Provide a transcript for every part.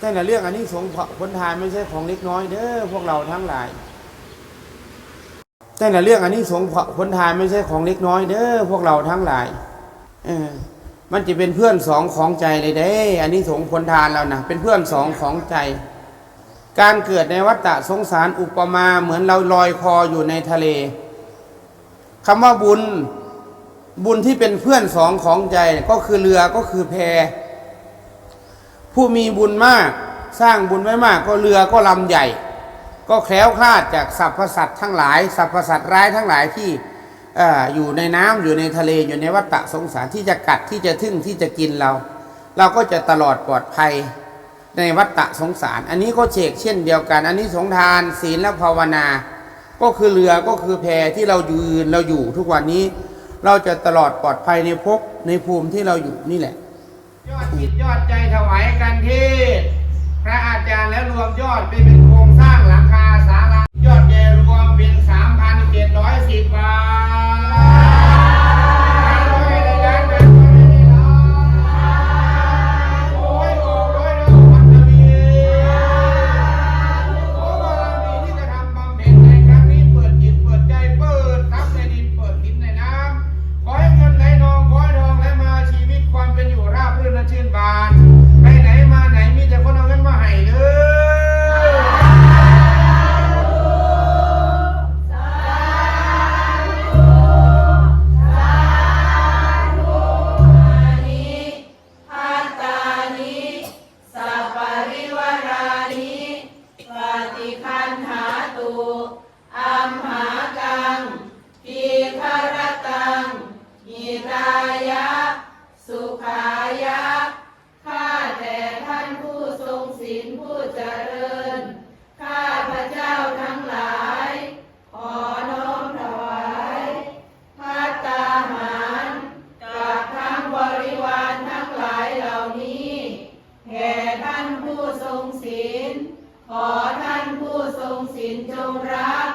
แต่ละเรื่องอันนี้สงผลทานไม่ใช่ของเล็กน้อยเด้อพวกเราทั้งหลายแต่ละเรื่องอันนี้สงผลทานไม่ใช่ของเล็กน้อยเด้อพวกเราทั้งหลายเออมันจะเป็นเพื่อนสองของใจเลยเด้ อันนี้สงผลทานแล้วนะเป็นเพื่อนสองของใจ การเกิดในวัฏฏะสงสารอุปมาเหมือนเราลอยคออยู่ในทะเลคำว่าบุญบุญที่เป็นเพื่อนสองของใจก็คือเรือก็คือแพ ผู้มีบุญมากสร้างบุญไว้มากก็เรือก็ลำใหญ่ ก็แคล้วคลาดจากสรรพสัตว์ทั้งหลายสรรพสัตว์ร้ายทั้งหลายที่ออยู่ในน้ำอยู่ในทะเลอยู่ในวัฏฏะสงสารที่จะกัดที่จะทึ่งที่จะกินเรา เราก็จะตลอดปลอดภัยในวัฏฏะสงสาร อันนี้ก็เชกเช่นเดียวกัน อันนี้สงทานศีลและภาวนา ก็คือเรือก็คือแพที่เรายืนเราอยู่ทุกวันนี้เราจะตลอดปลอดภัยในภพในภูมิที่เราอยู่นี่แหละ ยอดจิตยอดใจถวายกันที่ พระอาจารย์แล้วรวมยอดไปเป็นโครงสร้าง ตายะ สุขายะ ข้าแต่ท่านผู้ทรงศีลผู้เจริญ ข้าพระเจ้าทั้งหลาย ขอน้อมถวายพัตตาหารกับทั้งบริวารทั้งหลายเหล่านี้แก่ท่านผู้ทรงศีล ขอท่านผู้ทรงศีลจงรับ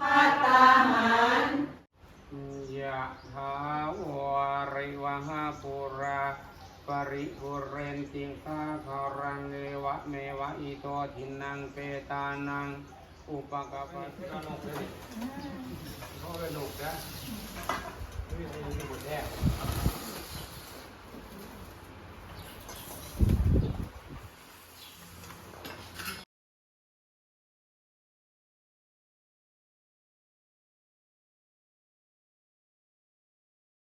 พัตตาหาร ยะถาวาริวหาปุราป ริภูเรนติงสาคารังเอวะเมวะอิโตทินังเปตานัง อุปกปปะ